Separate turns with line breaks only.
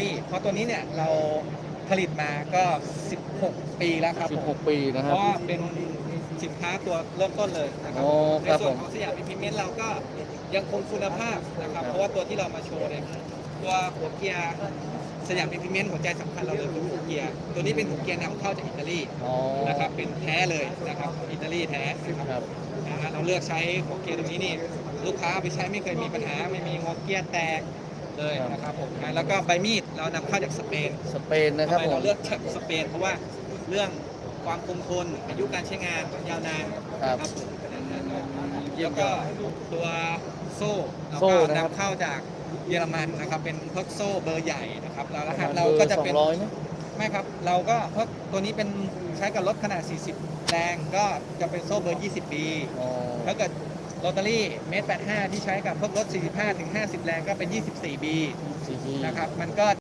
รี่เพราะตัวนี้เนี่ยเราผลิตมาก็ 16 ปีแล้วครับผม
16 ปีนะค
เพ
รับ
ราะว่าเป็นสินค้าตัวเริ่มต้นเลยนะครั
โอ้
ใน
ครับ
ส่วน
ผม
ของสยามอินพิเมนต์เราก็ยังคงคุณภาพนะครับ
ครับ
เพราะว่าตัวที่เรามาโชว์เนี่ยตัวหัวเกียร์สยามอินพิเมนต์หัวใจสำคัญเราเลยคือหัวเกียร์ตัวนี้เป็นหัวเกียร์นำเข้าจากอิตาลี
อ๋อ
นะครับเป็นแท้เลยนะครับอิตาลีแท้นะครับ
ครับ
นะฮะเราเลือกใช้หัวเกียร์ตรงนี้นี่ลูกค้าเอาไปใช้ไม่เคยมีปัญหาไม่มีหัวเกียร์แตก เลยนะครับผมนะแล้วก็ใบมีดเรานำเข้าจากสเปน
สเปนนะครับ
ทำไม
ผ
เรา
ม
เลือกจากสเปน เพราะว่าเรื่องความคงทนอายุการใช้งานยาวนาน
ครับ
ผมนะฮะ
เยี่ย
แล้
ม
วก็ตัวโซ่เรา
โซ่
ก็
นะครับ
นำเข้าจากเยอรมันนะครับเป็นพวกโซ่เบอร์ใหญ่นะครับแล้วรหัส
ประมาณ
เราก็จะเป็น
บอร์200ไหม
ไม่ครับ เราก็เพราะตัวนี้เป็นใช้กับรถขนาด 40 แรงก็จะเป็นโซ่เบอร์ 20 ปี
อ๋อ
ถ้าเกิด โรตารี่เมตร85 ที่ใช้กับพวกรถ 45ถึง50 แรงก็เป็น 24ปีนะครับ มันก็